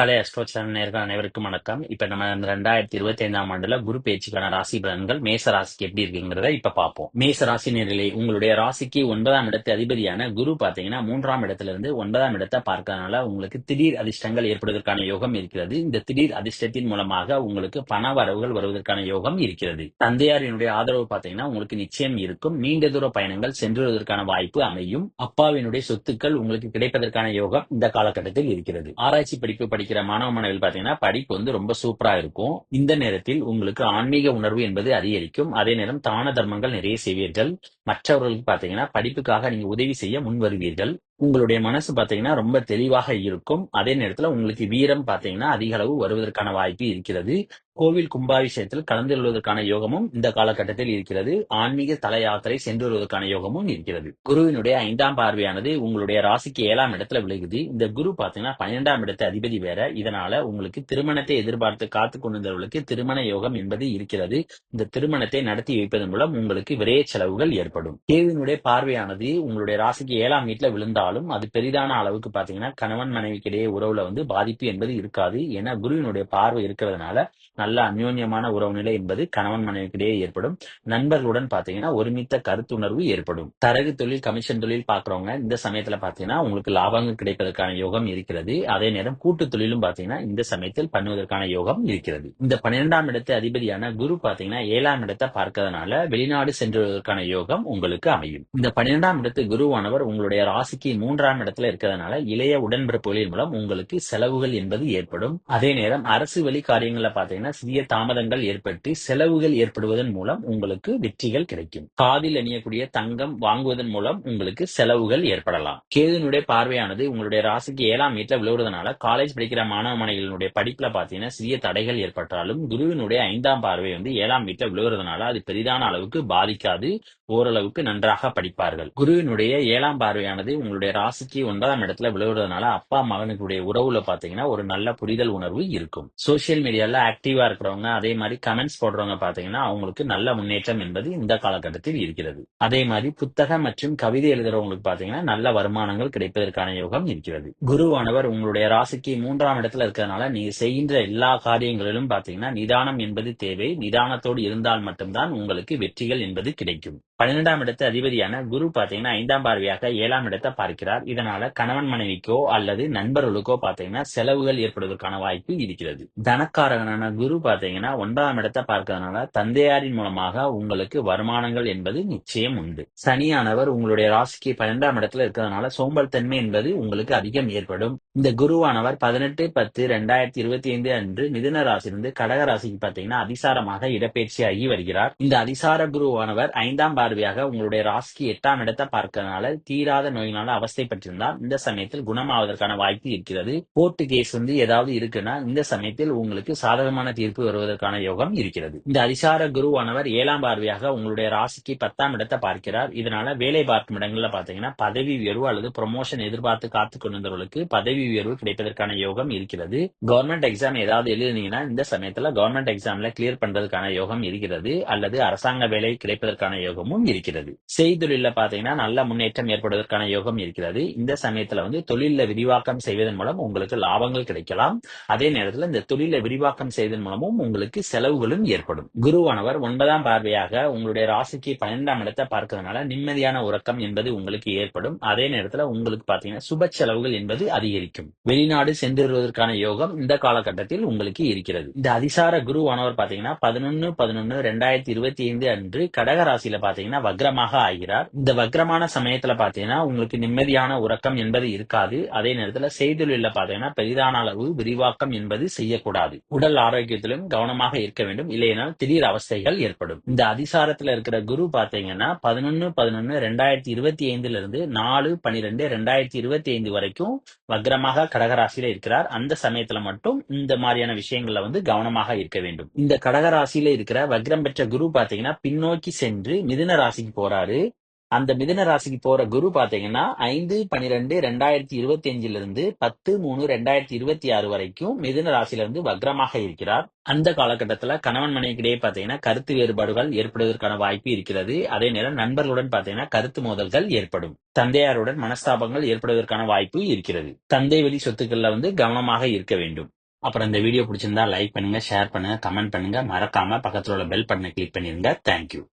கலை astro நேர்கள் அனைவருக்கும் வணக்கம். இப்ப நம்ம இந்த ரெண்டாயிரத்தி இருபத்தி ஐந்தாம் ஆண்டுல குரு பேச்சுக்கான ராசி பலன்கள் மேச ராசிக்கு எப்படி இருக்குங்கிறத இப்ப பார்ப்போம். மேச ராசி நேர்களை உங்களுடைய ராசிக்கு ஒன்பதாம் இடத்து அதிபதியான குரு பாத்தீங்கன்னா மூன்றாம் இடத்துல இருந்து ஒன்பதாம் இடத்தை பார்க்கறதுனால உங்களுக்கு திடீர் அதிர்ஷ்டங்கள் ஏற்படுவதற்கான யோகம் இருக்கிறது. இந்த திடீர் அதிர்ஷ்டத்தின் மூலமாக உங்களுக்கு பண வரவுகள் வருவதற்கான யோகம் இருக்கிறது. தந்தையாரினுடைய ஆதரவு பாத்தீங்கன்னா உங்களுக்கு நிச்சயம் இருக்கும். நீண்ட தூர பயணங்கள் சென்று வருவதற்கான வாய்ப்பு அமையும். அப்பாவினுடைய சொத்துக்கள் உங்களுக்கு கிடைப்பதற்கான யோகம் இந்த காலகட்டத்தில் இருக்கிறது. ஆராய்ச்சி படிப்பு படிக்க படிக்கிற மாணவ மாணவிகள் பாத்தீங்கன்னா படிப்பு வந்து ரொம்ப சூப்பரா இருக்கும். இந்த நேரத்தில் உங்களுக்கு ஆன்மீக உணர்வு என்பது அதிகரிக்கும். அதே நேரம் தான தர்மங்கள் நிறைய செய்வீர்கள். மற்றவர்களுக்கு பாத்தீங்கன்னா படிப்புக்காக நீங்க உதவி செய்ய முன் வருவீர்கள். உங்களுடைய மனசு பாத்தீங்கன்னா ரொம்ப தெளிவாக இருக்கும். அதே நேரத்துல உங்களுக்கு வீரம் பாத்தீங்கன்னா அதிக அளவு வருவதற்கான வாய்ப்பு இருக்கிறது. கோவில் கும்பாபிஷேகத்தில் கலந்து கொள்வதற்கான யோகமும் இந்த காலகட்டத்தில் இருக்கிறது. ஆன்மீக தல யாத்திரை சென்று வருவதற்கான யோகமும் இருக்கிறது. குருவினுடைய ஐந்தாம் பார்வையானது உங்களுடைய ராசிக்கு ஏழாம் இடத்துல விலகுது இந்த குரு பாத்தீங்கன்னா பன்னிரெண்டாம் இடத்து அதிபதி வேற. இதனால உங்களுக்கு திருமணத்தை எதிர்பார்த்து காத்து கொண்டிருந்தவர்களுக்கு திருமண யோகம் என்பது இருக்கிறது. இந்த திருமணத்தை நடத்தி வைப்பதன் மூலம் உங்களுக்கு விரைய செலவுகள் ஏற்படும். கேதுவினுடைய பார்வையானது உங்களுடைய ராசிக்கு ஏழாம் வீட்டுல விழுந்தாலும் அது பெரிதான அளவுக்கு பாத்தீங்கன்னா கணவன் மனைவிக்கிடையே உறவுல வந்து பாதிப்பு என்பது இருக்காது. ஏன்னா குருவினுடைய பார்வை இருக்கிறதுனால நல்ல அந்யோன்யமான உறவு நிலை என்பது கணவன் மனைவிக்கிடையே ஏற்படும். நண்பர்களுடன் பாத்தீங்கன்னா ஒருமித்த கருத்துணர்வு ஏற்படும். தரகு தொழில் கமிஷன் தொழில் பாக்குறவங்க இந்த சமயத்துல பாத்தீங்கன்னா உங்களுக்கு லாபங்கள் கிடைப்பதற்கான யோகம் இருக்கிறது. அதே நேரம் கூட்டு தொழிலும் பாத்தீங்கன்னா இந்த சமயத்தில் பண்ணுவதற்கான யோகம் இருக்கிறது. இந்த பன்னிரெண்டாம் இடத்து அதிபதியான குரு பாத்தீங்கன்னா ஏழாம் இடத்தை பார்க்கறதுனால வெளிநாடு சென்றுவதற்கான யோகம் உங்களுக்கு அமையும். இந்த பன்னிரெண்டாம் இடத்து குருவானவர் உங்களுடைய ராசிக்கு மூன்றாம் இடத்துல இருக்கிறதுனால இளைய உடன்பிறப்புகளின் மூலம் உங்களுக்கு செலவுகள் என்பது ஏற்படும். அதே நேரம் அரசு வழி காரியங்கள்ல பாத்தீங்கன்னா சிறிய தாமதங்கள் ஏற்பட்டு செலவுகள் ஏற்படுவதன் மூலம் உங்களுக்கு வெற்றிகள் கிடைக்கும். காதில் அணியக்கூடிய தங்கம் வாங்குவதன் மூலம் உங்களுக்கு செலவுகள் ஏற்படலாம். கேதுனுடைய பார்வையானது உங்களுடைய ராசிக்கு ஏழாம் வீட்டுல விழுவுறதுனால காலேஜ் படிக்கிற மாணவ மாணவிகளுடைய படிப்புல பாத்தீங்கன்னா சிறிய தடைகள் ஏற்பட்டாலும் குருவினுடைய ஐந்தாம் பார்வை வந்து ஏழாம் வீட்டுல விழுவுறதுனால அது பெரிதான அளவுக்கு பாதிக்காது. ஓரளவுக்கு நன்றாக படிப்பார்கள். குருவினுடைய ஏழாம் பார்வையானது உங்களுடைய ராசிக்கு ஒன்பதாம் இடத்துல விழுவுறதுனால அப்பா மகனுடைய உறவுல பாத்தீங்கன்னா ஒரு நல்ல புரிதல் உணர்வு இருக்கும். சோசியல் மீடியால ஆக்டிவா இருக்கிறவங்க அதே மாதிரி கமெண்ட்ஸ் போடுறவங்க பாத்தீங்கன்னா அவங்களுக்கு நல்ல முன்னேற்றம் என்பது இந்த காலகட்டத்தில் இருக்கிறது. அதே மாதிரி புத்தகம் மற்றும் கவிதை எழுதுறவங்களுக்கு பாத்தீங்கன்னா நல்ல வருமானங்கள் கிடைப்பதற்கான யோகம் இருக்கிறது. குருவானவர் உங்களுடைய ராசிக்கு மூன்றாம் இடத்துல இருக்கிறதுனால நீங்க செய்கின்ற எல்லா காரியங்களிலும் பாத்தீங்கன்னா நிதானம் என்பது தேவை. நிதானத்தோடு இருந்தால் மட்டும்தான் உங்களுக்கு வெற்றிகள் என்பது கிடைக்கும். பன்னிரெண்டாம் இடத்து அதிபதியான குரு பாத்தீங்கன்னா ஐந்தாம் பார்வையாக ஏழாம் இடத்தை பார்க்கிறார். இதனால கணவன் மனைவிக்கோ அல்லது நண்பர்களுக்கோ பாத்தீங்கன்னா செலவுகள் ஏற்படுவதற்கான வாய்ப்பு இருக்கிறது. தனக்காரகனான குரு பாத்தீங்கன்னா ஒன்பதாம் இடத்தை பார்க்கறதுனால தந்தையாரின் மூலமாக உங்களுக்கு வருமானங்கள் என்பது நிச்சயம் உண்டு. சனியானவர் உங்களுடைய ராசிக்கு பன்னெண்டாம் இடத்துல இருக்கிறதுனால சோம்பல் தன்மை என்பது உங்களுக்கு அதிகம் ஏற்படும். இந்த குருவானவர் பதினெட்டு பத்து ரெண்டாயிரத்தி இருபத்தி ஐந்து அன்று மிதுன ராசியிலிருந்து கடக ராசிக்கு பாத்தீங்கன்னா அதிசாரமாக இடப்பெயர்ச்சியாகி வருகிறார். இந்த அதிசார குருவானவர் ஐந்தாம் பார்வையாக உங்களுடைய ராசிக்கு எட்டாம் இடத்தை பார்க்கறதுனால தீராத நோயினால அவஸ்தைப்பட்டிருந்தால் இந்த சமயத்தில் குணமாவதற்கான வாய்ப்பு இருக்கிறது. கோர்ட்டு கேஸ் வந்து ஏதாவது இருக்குன்னா இந்த சமயத்தில் உங்களுக்கு சாதகமான தீர்ப்பு வருவதற்கான யோகம் இருக்கிறது. இந்த அதிசார குருவானவர் ஏழாம் பார்வையாக உங்களுடைய ராசிக்கு பத்தாம் இடத்தை பார்க்கிறார். இதனால வேலை பார்க்கும் இடங்கள்ல பாத்தீங்கன்னா பதவி உயர்வு அல்லது ப்ரொமோஷன் எதிர்பார்த்து காத்து கொண்டிருந்தவர்களுக்கு பதவி உயர்வு கிடைப்பதற்கான யோகம் இருக்கிறது. கவர்மெண்ட் எக்ஸாம் ஏதாவது எழுதினீங்கன்னா இந்த சமயத்துல கவர்மெண்ட் எக்ஸாம்ல கிளியர் பண்றதுக்கான யோகம் இருக்கிறது. அல்லது அரசாங்க வேலை கிடைப்பதற்கான யோகமும் இருக்கிறது. செய்தொழில பாத்தீங்கன்னா நல்ல முன்னேற்றம் ஏற்படுவதற்கான யோகம் இருக்கிறது. இந்த சமயத்துல வந்து தொழில விரிவாக்கம் செய்வதன் மூலம் உங்களுக்கு லாபங்கள் கிடைக்கலாம். அதே நேரத்துல இந்த தொழில விரிவாக்கம் செய்வதன் மூலமும் உங்களுக்கு செலவுகளும் ஏற்படும். குருவானவர் ஒன்பதாம் பார்வையாக உங்களுடைய ராசிக்கு பன்னெண்டாம் இடத்தை பார்க்கறதுனால நிம்மதியான உறக்கம் என்பது உங்களுக்கு ஏற்படும். அதே நேரத்துல உங்களுக்கு பாத்தீங்கன்னா சுப செலவுகள் என்பது அதிகரிக்கும். வெளிநாடு சென்றுவருவதற்கான யோகம் இந்த காலகட்டத்தில் உங்களுக்கு இருக்கிறது. இந்த அதிசார குரு ஆனவர் பாத்தீங்கன்னா பதினொன்னு பதினொன்னு ரெண்டாயிரத்தி இருபத்தி ஐந்து அன்று கடக ராசியில பாத்தீங்கன்னா வக்ரமாக ஆகிறார். இந்த வக்ரமான சமயத்துல பாத்தீங்கன்னா உங்களுக்கு நிம்மதியான உறக்கம் என்பது இருக்காது. அதே நேரத்துல செய்தொழில பாத்தீங்கன்னா பெரிதான அளவு விரிவாக்கம் என்பது செய்யக்கூடாது. உடல் ஆரோக்கியத்திலும் கவனமாக இருக்க வேண்டும். இல்லையென்றால் திடீர் அவஸ்தைகள் ஏற்படும். இந்த அதிசாரத்துல இருக்கிற குரு பாத்தீங்கன்னா பதினொன்னு பதினொன்னு ரெண்டாயிரத்தி இருபத்தி ஐந்துல இருந்து நாலு பனிரெண்டு ரெண்டாயிரத்தி இருபத்தி ஐந்து வரைக்கும் வக்ரம் வக்ரமாக கடகராசியில இருக்கிறார். அந்த சமயத்துல மட்டும் இந்த மாதிரியான விஷயங்கள்ல வந்து கவனமாக இருக்க வேண்டும். இந்த கடகராசியில இருக்கிற வக்ரம் பெற்ற குரு பாத்தீங்கன்னா பின்னோக்கி சென்று மிதுன ராசிக்கு போறாரு. அந்த மிதுன ராசிக்கு போற குரு பாத்தீங்கன்னா ஐந்து பனிரெண்டு ரெண்டாயிரத்தி இருபத்தி அஞ்சுல இருந்து பத்து மூணு ரெண்டாயிரத்தி இருபத்தி ஆறு வரைக்கும் மிதுன ராசியில இருந்து வக்ரமாக இருக்கிறார். அந்த காலகட்டத்துல கணவன் மனைவிக்கிடையே பாத்தீங்கன்னா கருத்து வேறுபாடுகள் ஏற்படுவதற்கான வாய்ப்பு இருக்கிறது. அதே நேரம் நண்பர்களுடன் பாத்தீங்கன்னா கருத்து மோதல்கள் ஏற்படும். தந்தையாருடன் மனஸ்தாபங்கள் ஏற்படுவதற்கான வாய்ப்பு இருக்கிறது. தந்தை வெளி சொத்துக்கள்ல வந்து கவனமாக இருக்க வேண்டும். அப்புறம் இந்த வீடியோ பிடிச்சிருந்தா லைக் பண்ணுங்க ஷேர் பண்ணுங்க கமெண்ட் பண்ணுங்க. மறக்காம பக்கத்துல உள்ள பெல் பட்டனை கிளிக் பண்ணிருங்க. தேங்க்யூ